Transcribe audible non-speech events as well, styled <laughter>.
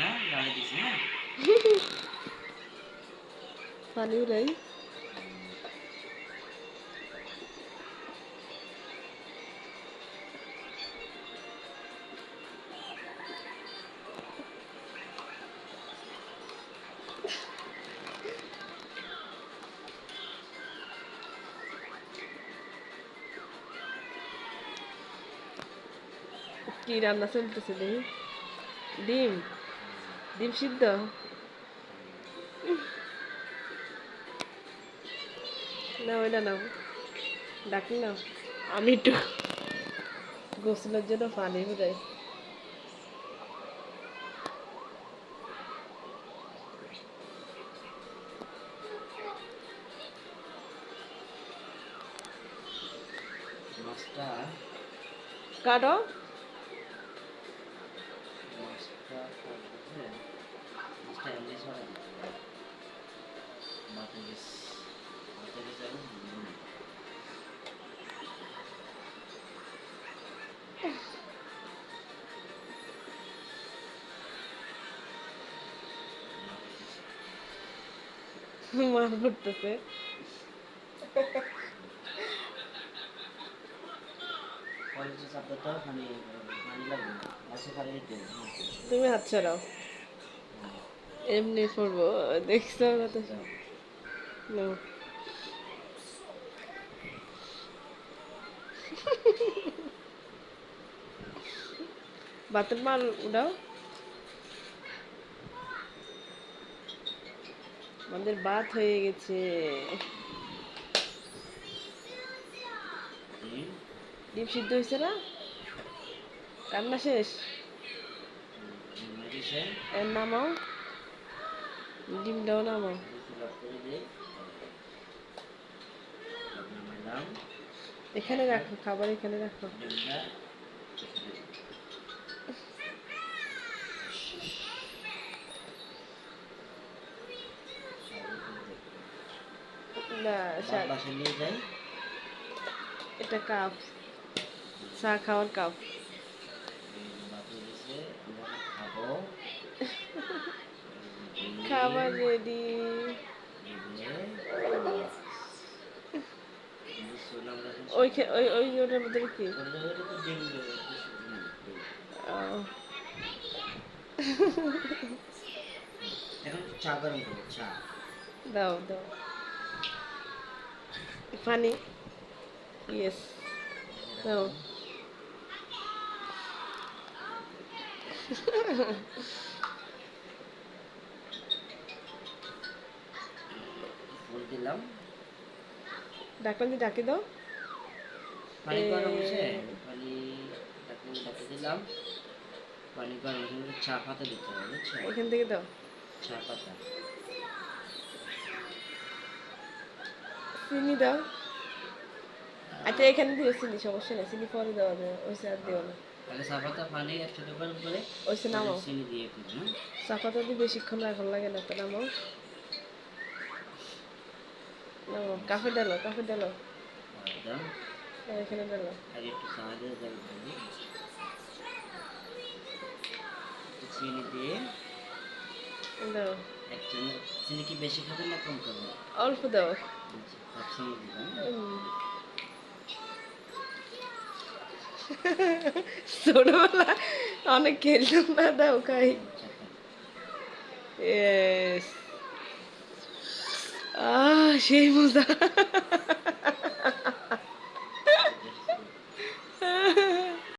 না গাড়ি দিছি না পানি উড়াই কি রান্না চলতেছে দেখি ডিম ডিম সিদ্ধ? না ওইটা নাও। ডাকি নাও। আমি একটু গোসলের জন্য পানি মাছটা কাটো। হবে। হুম। তুমি হাত ছাড়াও এমনি পড়ব দেখছ কত। ভাতের মাল উঠাও। আমাদের ভাত হয়ে গেছে। ডিম, সিদ্ধ হয়েছে না? রান্না শেষ? এর নামাও ডিমটাও নামাও করে দিয়ে, তারপর নামাইলাম। এখানে রাখো খাবার এখানে রাখো। না এটা কাপ চা খাওয়ার কাপ এই যে ভাত হয়ে গেছে, আমরা এখন খাব এই যে খাবার রেডি এই যে, এই যে ছোলা আমরা এখন ওই খে- ওই ওই ওটার মধ্যে কি ওটা তো- ওটা তো ডিম দেবো, হুম, ডিম। ও, এখন চা গরম করব চা দাও দাও পানি ইয়েস দাও দিলাম। ডাকলাম দিয়ে ডাকি দাও। পানি গরম হয়েছে পানি ডাকে দিলাম। পানি গরম হয়েছে চা পাতা দিতে হবে বুঝছ? এখান থেকে দাও। চা পাতা। চিনি দাও। আচ্ছা এখানে দিও চিনি সমস্যা নেই। চিনি পরে দেওয়া যায় ওই আর দিও না। তাহলে চা পাতা পানি একসাথে গরম করে ওই সে নামাও। চিনি দিয়ে হ্যাঁ? চাপাতা দিয়ে বেশিক্ষণ রাখার লাগে না তো নামাও। কাফে ডালো কাফে ডালো। হ্যাঁ, এখানে ডালো। চিনি দিয়ে। দাও। চিনি কি বেশি খাবে না কম খাবে অল্প দাও। আচ্ছা, উম। <laughs> ছোটবেলা অনেক খেলতাম না দাও খাই। চা her şeyim burada. <laughs>